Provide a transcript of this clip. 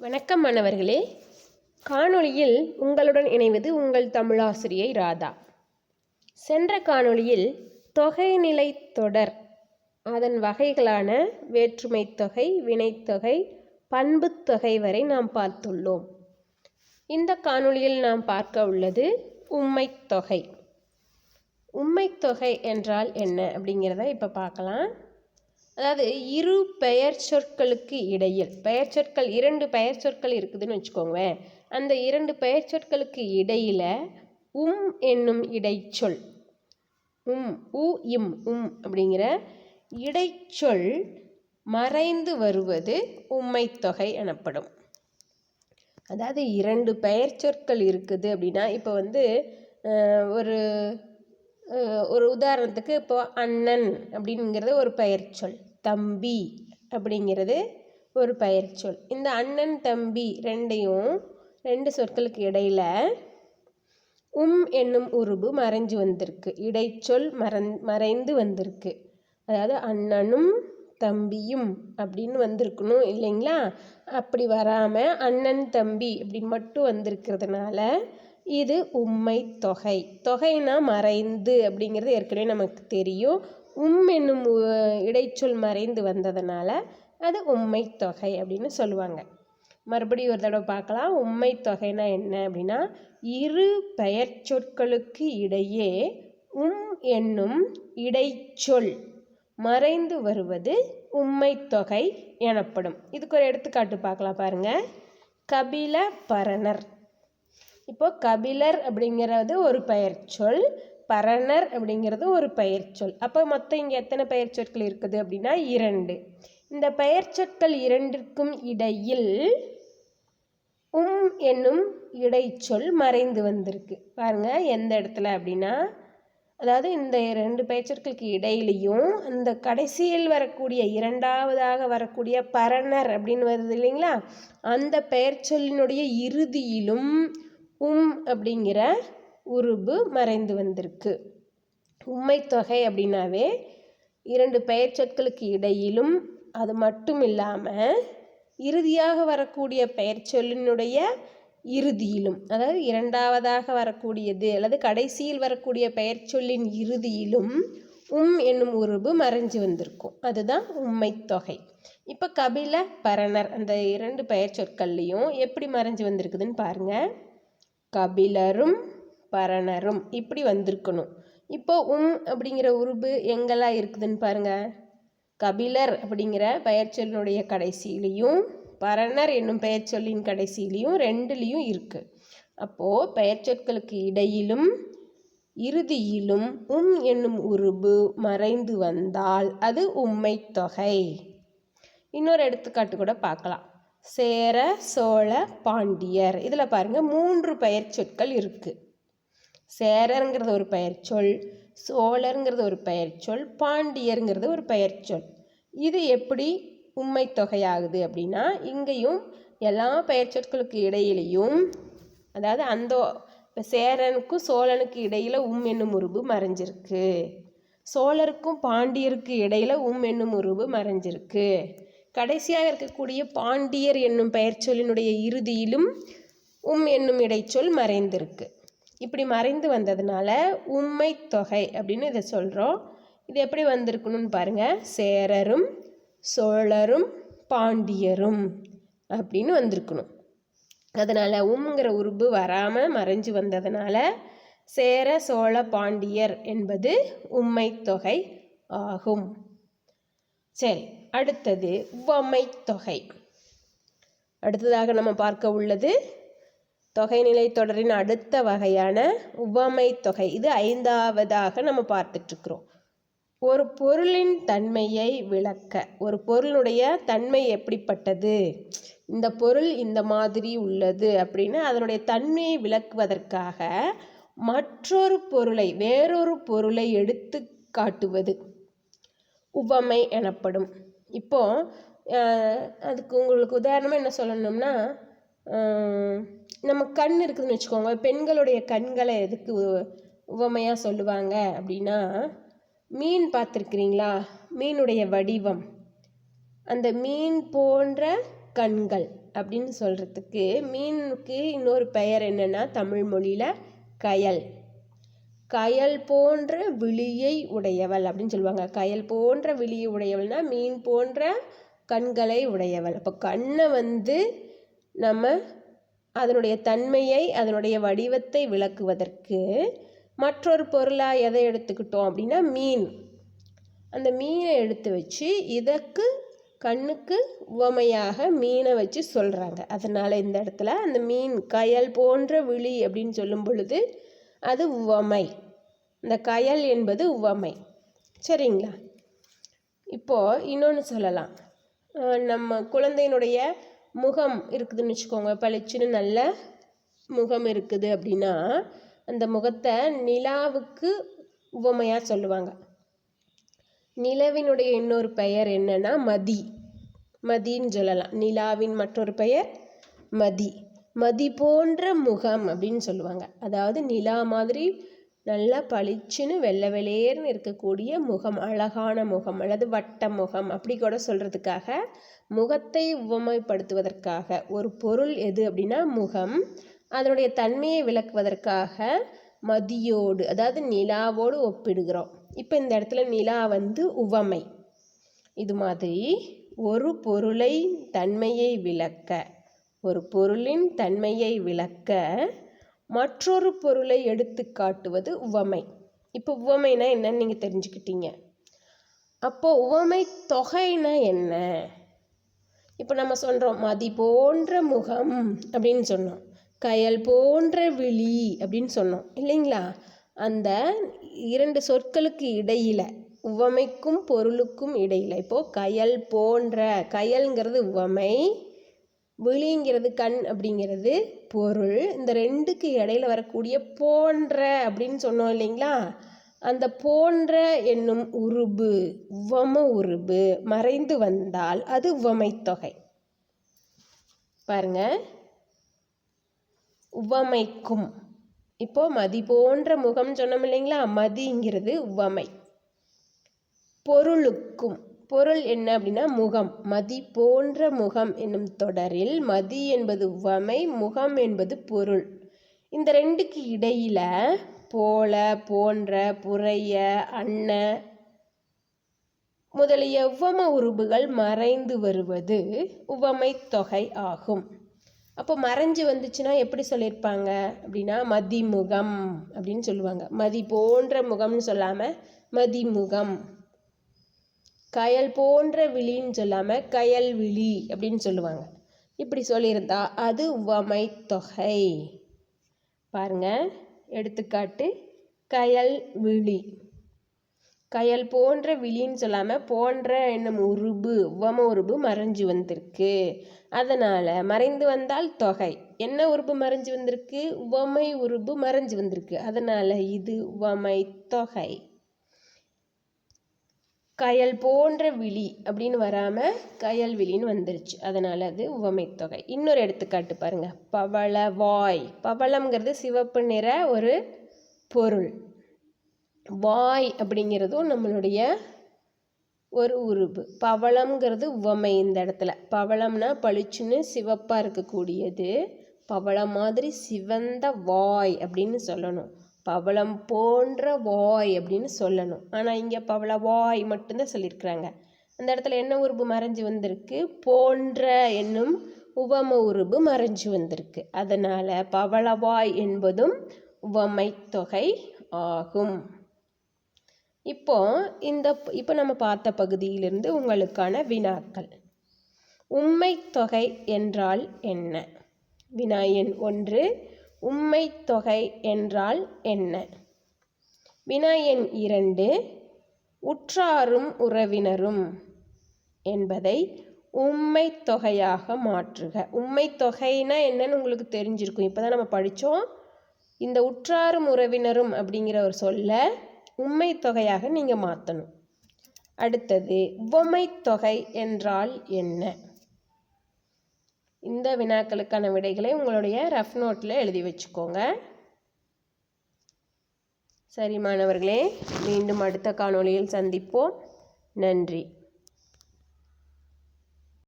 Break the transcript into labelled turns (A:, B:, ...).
A: வணக்கம் மாணவர்களே. காணொளியில் உங்களுடன் இணைவது உங்கள் தமிழாசிரியை ராதா. சென்ற காணொளியில் தொகைநிலை தொடர் அதன் வகைகளான வேற்றுமைத் தொகை வினைத்தொகை பண்புத் தொகை வரை நாம் பார்த்துள்ளோம். இந்த காணொளியில் நாம் பார்க்க உள்ளது உம்மைத்தொகை தொகை என்றால் என்ன அப்படிங்கிறத இப்போ பார்க்கலாம். அதாவது இரு பெயர் சொற்களுக்கு இடையில் பெயர் சொற்கள் இரண்டு பெயர் சொற்கள் இருக்குதுன்னு வச்சுக்கோங்களேன். அந்த இரண்டு பெயர் சொற்களுக்கு இடையில் உம் என்னும் இடைச்சொல் உம் உ இம் உம் அப்படிங்கிற இடைச்சொல் மறைந்து வருவது உம்மைத் தொகை எனப்படும். அதாவது இரண்டு பெயர் சொற்கள் இருக்குது அப்படின்னா இப்போ வந்து ஒரு ஒரு உதாரணத்துக்கு இப்போ அண்ணன் அப்படிங்கிறது ஒரு பெயர் சொல். தம்பி அப்படிங்கிறது ஒரு பெயர்ச்சொல் இந்த அண்ணன் தம்பி ரெண்டையும் ரெண்டு சொற்களுக்கு இடையில உம் என்னும் உருபு மறைஞ்சு வந்திருக்கு. இடைச்சொல் மறந் மறைந்து வந்திருக்கு. அதாவது அண்ணனும் தம்பியும் அப்படின்னு வந்திருக்கணும் இல்லைங்களா? அப்படி வராமல் அண்ணன் தம்பி அப்படி மட்டும் வந்திருக்கிறதுனால இது உம்மை தொகை. தொகைனா மறைந்து அப்படிங்கிறது ஏற்கனவே நமக்கு தெரியும். உம் என்னும் இடைச்சொல் மறைந்து வந்ததுனால அது உம்மை தொகை அப்படின்னு சொல்லுவாங்க. மறுபடியும் ஒரு தடவை பார்க்கலாம். உம்மை தொகைனா என்ன அப்படின்னா இரு பெயர் சொற்களுக்கு இடையே உம் என்னும் இடைச்சொல் மறைந்து வருவது உம்மை தொகை எனப்படும். இதுக்கு ஒரு எடுத்துக்காட்டு பார்க்கலாம் பாருங்க. கபில பரணர் இப்போ கபிலர் அப்படிங்கிறது ஒரு பெயர் சொல் பரணர் அப்படிங்கிறது ஒரு பெயர்ச்சொல் அப்போ மொத்தம் இங்கே எத்தனை பெயர்ச்சொற்கள் இருக்குது அப்படின்னா இரண்டு. இந்த பெயர்ச்சொற்கள் இரண்டிற்கும் இடையில் உம் என்னும் இடைச்சொல் மறைந்து வந்திருக்கு. பாருங்க எந்த இடத்துல அப்படின்னா அதாவது இந்த ரெண்டு பெயர்ச்சொற்களுக்கு இடையிலையும் அந்த கடைசியில் வரக்கூடிய இரண்டாவதாக வரக்கூடிய பரணர் அப்படின்னு வருது இல்லைங்களா? அந்த பெயர்ச்சொல்லினுடைய இறுதியிலும் உம் அப்படிங்கிற உருபு மறைந்து வந்திருக்கு. உண்மைத்தொகை அப்படின்னாவே இரண்டு பெயர் சொற்களுக்கு இடையிலும் அது மட்டும் இல்லாமல் இறுதியாக வரக்கூடிய பெயர் சொல்லினுடைய இறுதியிலும் அதாவது இரண்டாவதாக வரக்கூடியது அல்லது கடைசியில் வரக்கூடிய பெயர் சொல்லின் இறுதியிலும் உம் என்னும் உருபு மறைஞ்சு வந்திருக்கும். அதுதான் உண்மைத்தொகை இப்போ கபில பரணர் அந்த இரண்டு பெயர் சொற்கள்லையும் எப்படி மறைஞ்சு வந்திருக்குதுன்னு பாருங்கள் கபிலரும் பரணரும். இப்படி வந்திருக்கணும். இப்போ உம் அப்படிங்கிற உருபு எங்கெல்லாம் இருக்குதுன்னு பாருங்க. கபிலர் அப்படிங்கிற பெயர்ச்சொல்லினுடைய கடைசியிலையும் பரணர் என்னும் பெயர்ச்சொல்லின் கடைசியிலையும் ரெண்டுலேயும் இருக்குது அப்போது பெயர்ச்சொற்களுக்கு இடையிலும் இறுதியிலும் உம் என்னும் உருபு மறைந்து வந்தால் அது உம்மை தொகை. இன்னொரு எடுத்துக்காட்டு கூட பார்க்கலாம். சேர சோழ பாண்டியர். இதில் பாருங்க மூன்று பெயர் சொற்கள் சேரருங்கிறது ஒரு பெயர் சொல் சோழருங்கிறது ஒரு பெயர் சொல் பாண்டியருங்கிறது ஒரு பெயர் சொல். இது எப்படி உண்மை தொகையாகுது அப்படின்னா இங்கேயும் எல்லா பெயர் சொற்களுக்கு இடையிலையும் அதாவது அந்த இப்போ சேரனுக்கும் சோழனுக்கு இடையில் உம் என்னும் உருபு மறைஞ்சிருக்கு. சோழருக்கும் பாண்டியருக்கு இடையில் உம் என்னும் உருவு மறைஞ்சிருக்கு. கடைசியாக இருக்கக்கூடிய பாண்டியர் என்னும் பெயர் சொல்லினுடைய இறுதியிலும் உம் என்னும் இடைச்சொல் மறைந்திருக்கு. இப்படி மறைந்து வந்ததுனால உண்மை தொகை அப்படின்னு இதை சொல்கிறோம் இது எப்படி வந்திருக்கணும்னு பாருங்க. சேரரும் சோழரும் பாண்டியரும் அப்படின்னு வந்திருக்கணும். அதனால் உம்ங்கிற உருபு வராமல் மறைஞ்சு வந்ததுனால சேர சோழ பாண்டியர் என்பது உம்மை தொகை ஆகும். சரி அடுத்தது உவமை தொகை. அடுத்ததாக நம்ம பார்க்க உள்ளது தொகைநிலை தொடரின் அடுத்த வகையான உவமை தொகை. இது ஐந்தாவதாக நம்ம பார்த்துட்ருக்குறோம். ஒரு பொருளின் தன்மையை விளக்க ஒரு பொருளுடைய தன்மை எப்படிப்பட்டது? இந்த பொருள் இந்த மாதிரி உள்ளது அப்படின்னு அதனுடைய தன்மையை விளக்குவதற்காக மற்றொரு பொருளை வேறொரு பொருளை எடுத்து காட்டுவது உவமை எனப்படும். இப்போ அதுக்கு உங்களுக்கு உதாரணமாக என்ன சொல்லணும்னா நம்ம கண் இருக்குதுன்னு வச்சுக்கோங்க. பெண்களுடைய கண்களை எதுக்கு உ- சொல்லுவாங்க அப்படின்னா மீன் பார்த்துருக்குறீங்களா? மீனுடைய வடிவம். அந்த மீன் போன்ற கண்கள் அப்படின்னு சொல்கிறதுக்கு மீனுக்கு இன்னொரு பெயர் என்னென்னா தமிழ் மொழியில் கயல். கயல் போன்ற விழியை உடையவள் அப்படின்னு சொல்லுவாங்க. கயல் போன்ற விழியை உடையவள்னா மீன் போன்ற கண்களை உடையவள். அப்போ கண்ணை வந்து நம்ம அதனுடைய தன்மையை அதனுடைய வடிவத்தை விளக்குவதற்கு மற்றொரு பொருளாக எதை எடுத்துக்கிட்டோம் அப்படின்னா மீன். அந்த மீனை எடுத்து வச்சு இதற்கு கண்ணுக்கு உவமையாக மீனை வச்சு சொல்கிறாங்க அதனால் இந்த இடத்துல அந்த மீன் கயல் போன்ற விழி அப்படின்னு சொல்லும் பொழுது அது உவமை. இந்த கயல் என்பது உவமை. சரிங்களா? இப்போது இன்னொன்று சொல்லலாம். நம்ம குழந்தையினுடைய முகம் இருக்குதுன்னு வச்சுக்கோங்க. பளிச்சுன்னு நல்ல முகம் இருக்குது அப்படின்னா அந்த முகத்தை நிலாவுக்கு உவமையாக சொல்லுவாங்க. நிலவினுடைய இன்னொரு பெயர் என்னன்னா மதி. மதின்னு சொல்லலாம். நிலாவின் மற்றொரு பெயர் மதி. மதி போன்ற முகம் அப்படின்னு சொல்லுவாங்க. அதாவது நிலா மாதிரி நல்லா பளிச்சுன்னு வெள்ளை வெளியேர்னு இருக்கக்கூடிய முகம் அழகான முகம் அல்லது வட்ட முகம் அப்படி கூட சொல்கிறதுக்காக முகத்தை உவமைப்படுத்துவதற்காக. ஒரு பொருள் எது அப்படின்னா முகம். அதனுடைய தன்மையை விளக்குவதற்காக மதியோடு அதாவது நிலாவோடு ஒப்பிடுகிறோம். இப்போ இந்த இடத்துல நிலா வந்து உவமை. இது மாதிரி ஒரு பொருளை தன்மையை விளக்க ஒரு பொருளின் தன்மையை விளக்க மற்றொரு பொருளை எடுத்து காட்டுவது உவமை. இப்போ உவமைனா என்னன்னு நீங்கள் தெரிஞ்சுக்கிட்டீங்க. அப்போ உவமை தொகைனா என்ன? இப்போ நம்ம சொல்கிறோம் மதி போன்ற முகம் அப்படின்னு சொன்னோம். கயல் போன்ற விழி அப்படின்னு சொன்னோம். இல்லைங்களா? அந்த இரண்டு சொற்களுக்கு இடையில உவமைக்கும் பொருளுக்கும் இடையில இப்போது கயல் போன்ற கயல்ங்கிறது உவமை விழிங்கிறது கண் அப்படிங்கிறது பொருள். இந்த ரெண்டுக்கு இடையில வரக்கூடிய போன்ற அப்படின்னு சொன்னோம் இல்லைங்களா? அந்த போன்ற என்னும் உருபு உவம உருபு மறைந்து வந்தால் அது உவமைத்தொகை பாருங்க. உவமைக்கும். இப்போ மதி போன்ற முகம் சொன்னோம் இல்லைங்களா? மதிங்கிறது உவமை. பொருளுக்கும். பொருள் என்ன அப்படின்னா முகம். மதி போன்ற முகம் என்னும் தொடரில் மதி என்பது உவமை முகம் என்பது பொருள். இந்த ரெண்டுக்கு இடையில போல போன்ற புறைய அன்ன முதலிய உவம உருபுகள் மறைந்து வருவது உவமை தொகை ஆகும். அப்போ மறைஞ்சு வந்துச்சுன்னா எப்படி சொல்லியிருப்பாங்க? அப்படின்னா மதிமுகம் அப்படின்னு சொல்லுவாங்க. மதி போன்ற முகம்னு சொல்லாமல் மதிமுகம். கயல் போன்ற விழின்னு சொல்லாமல் கயல் விழி அப்படின்னு சொல்லுவாங்க. இப்படி சொல்லியிருந்தா அது உவமை தொகை. பாருங்க. எடுத்துக்காட்டு கயல் விழி. கயல் போன்ற விழின்னு சொல்லாமல் போன்ற என்னும் உருபு உவம உருபு மறைஞ்சு வந்திருக்கு. அதனால் மறைந்து வந்தால் தொகை. என்ன உருபு மறைஞ்சு வந்திருக்கு? உவமை உருபு மறைஞ்சு வந்திருக்கு. அதனால் இது உவமை தொகை. கயல் போன்ற விழி அப்படின்னு வராமல் கயல் விழின்னு வந்துருச்சு. அதனால் அது உவமைத்தொகை இன்னொரு எடுத்துக்காட்டு பாருங்கள் பவள வாய். பவளம்ங்கிறது சிவப்பு நிற ஒரு பொருள். வாய் அப்படிங்கிறதும் நம்மளுடைய ஒரு உருபு. பவளம்ங்கிறது உவமை இந்த இடத்துல. பவளம்னா பளிச்சுன்னு சிவப்பாக இருக்கக்கூடியது. பவளம் மாதிரி சிவந்த வாய் அப்படின்னு சொல்லணும். பவளம் போன்ற வாய் அப்படின்னு சொல்லணும். ஆனால் இங்கே பவள வாய் மட்டும்தான் சொல்லியிருக்கிறாங்க. அந்த இடத்துல என்ன உருபு மறைஞ்சு வந்திருக்கு. போன்ற என்னும் உவம உருபு மறைஞ்சு வந்திருக்கு. அதனால் பவளவாய் என்பதும் உவமை தொகை ஆகும். இப்போ இந்த இப்போ நம்ம பார்த்த பகுதியிலிருந்து உங்களுக்கான வினாக்கள். உண்மை தொகை என்றால் என்ன? வினா எண் ஒன்று உம்மை தொகை என்றால் என்ன? வினா எண் இரண்டு உற்றாரும் உறவினரும் என்பதை உம்மை தொகையாக மாற்றுக. உம்மை தொகைனா என்னன்னு உங்களுக்கு தெரிஞ்சிருக்கும். இப்போ தான் நம்ம படித்தோம் இந்த உற்றாரும் உறவினரும் அப்படிங்கிற ஒரு சொல்ல உம்மை தொகையாக நீங்கள் மாற்றணும் அடுத்தது உவமை தொகை என்றால் என்ன? இந்த வினாக்களுக்கான விடைகளை உங்களுடைய ரஃப் நோட்டில் எழுதி வச்சுக்கோங்க. சரி மாணவர்களே மீண்டும் அடுத்த காணொளியில் சந்திப்போம். நன்றி.